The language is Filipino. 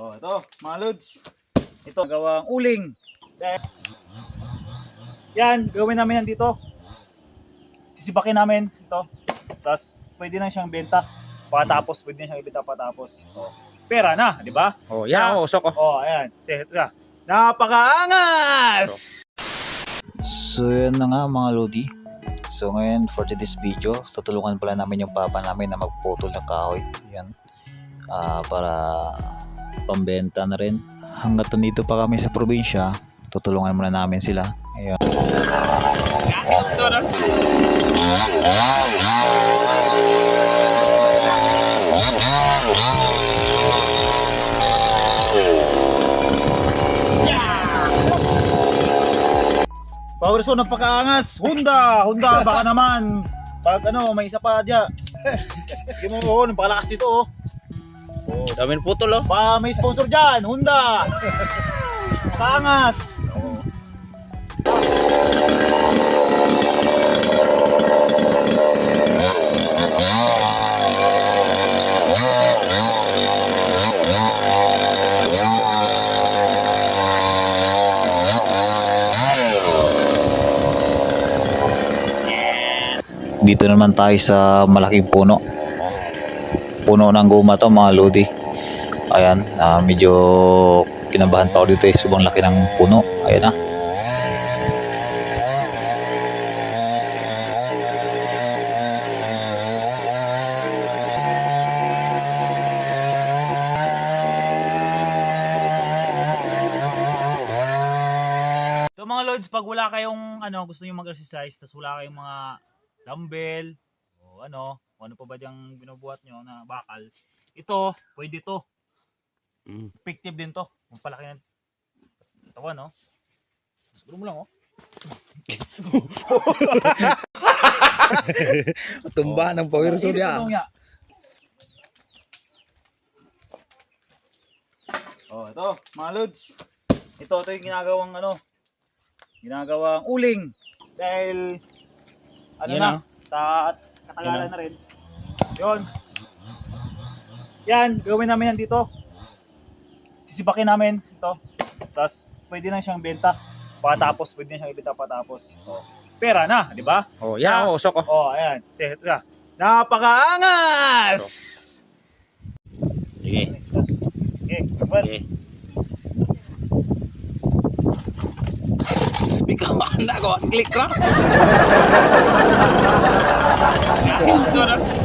oh, ito, mga lods. Ito, gawang uling. Yan, gawin namin yan dito. Sisibakin namin ito. Tapos, pwede na siyang benta. Patapos, pwede na siyang ibenta patapos. Oh. Pera na, di ba? Oh, yan ako, usok ko. Oh, ayan. Napakaangas! So, yan na nga mga Lodi. So, ngayon, for this video, tutulungan pala namin yung papa namin na magputol ng kahoy. Yan. Ah, para pambenta na rin. Hanggat nandito pa kami sa probinsya, tutulungan muna namin sila. Ayun. Power Zone, napakaangas! Honda! Honda, baka naman! Pag ano, may isa pa dyan. Hindi mo, oh, napakalakas dito, oh. Oh. Daming putol, oh. Pa, may sponsor dyan, Honda! Kaangas! Dito naman tayo sa malaking puno. Puno ng guma to mga lodi. Ayan, ah, medyo kinabahan pa ako dito eh. Subang laki ng puno. Ayan na. So mga pag wala kayong ano, gusto niyo mag-exercise, tapos wala kayong mga dumbbell, o ano, kung ano pa ba diyang binubuhat nyo na bakal, ito, pwede to. Mm. Effective din to. Kung palaki ng tawa, no? Siguro mo lang, oh. Tumba ng power Init niya. Oh, ito, mga lods. Ito, ito yung ginagawang ano, ginagawang uling. Dahil, ano Yan, na, ah. sa katagalan ah. na rin. Yun. Yan, gawin namin yan dito. Sisibakin namin ito. Tapos, pwede na siyang benta. Patapos, pwede na siyang ibenta patapos. Oh. Pera na, di ba? Oh, yan ako, usok ko. Oh, ayan. Napakaangas! Sige. Okay, well, Sige. Ikaw anak ko, click ra. Wait, na